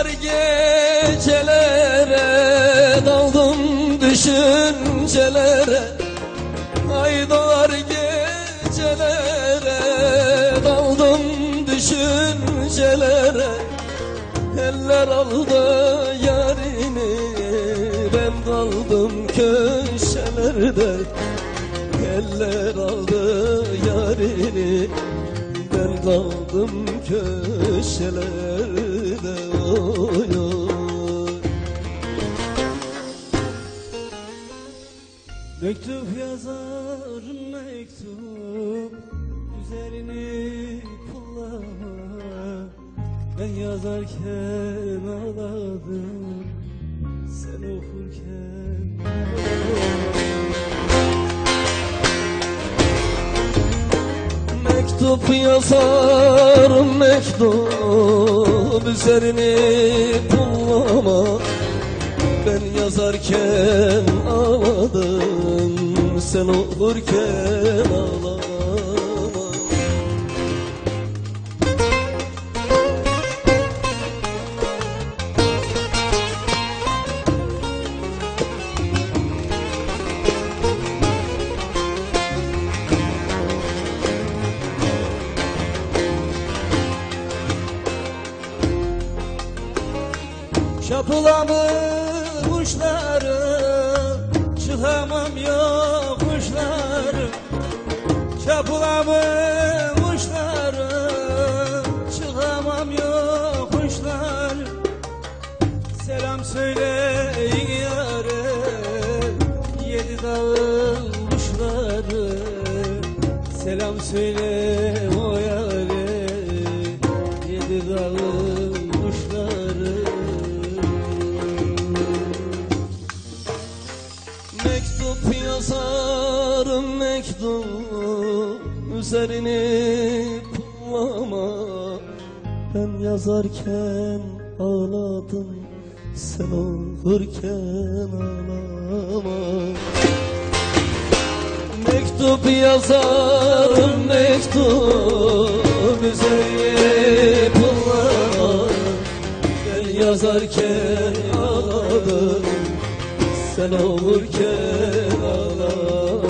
Duvar gecelere daldım düşüncelere. Ay duvar gecelere daldım düşüncelere. Eller aldı yarini ben kaldım köşelerde. Eller aldı yarini ben kaldım köşelerde Mektup yazar mektup Üzerini pullama Ben yazarken ağladım Sen okurken Mektup yazarım mektup Üzerini pullama yazarken ağladım. Sen okurken ağlama Çapılamı kuşları Çıkamam yokuşları Çapılamı kuşları Çıkamam yokuşları Selam söyleyin yâre Yedi dağın kuşları. Selam söyle o yâre Mektup yazarım mektup Üzerini pullama Ben yazarken ağladım Sen okurken ağlama. Mektup yazarım mektup Üzerini pullama Ben yazarken sen olurken ağlama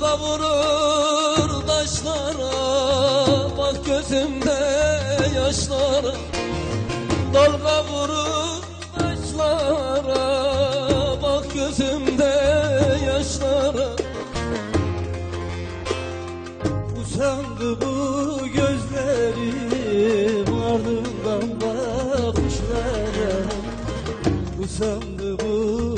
Dalga vurur taşlara Bak gözümde yaşlara. Dalga vurur taşlara Bak gözümde yaşlara. Usandı bu gözlerim ardından bakışlara Usandı bu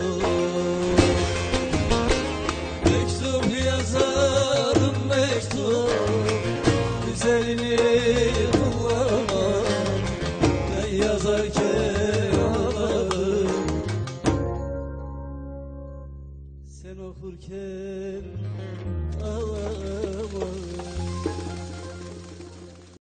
Sen okurken ağlamam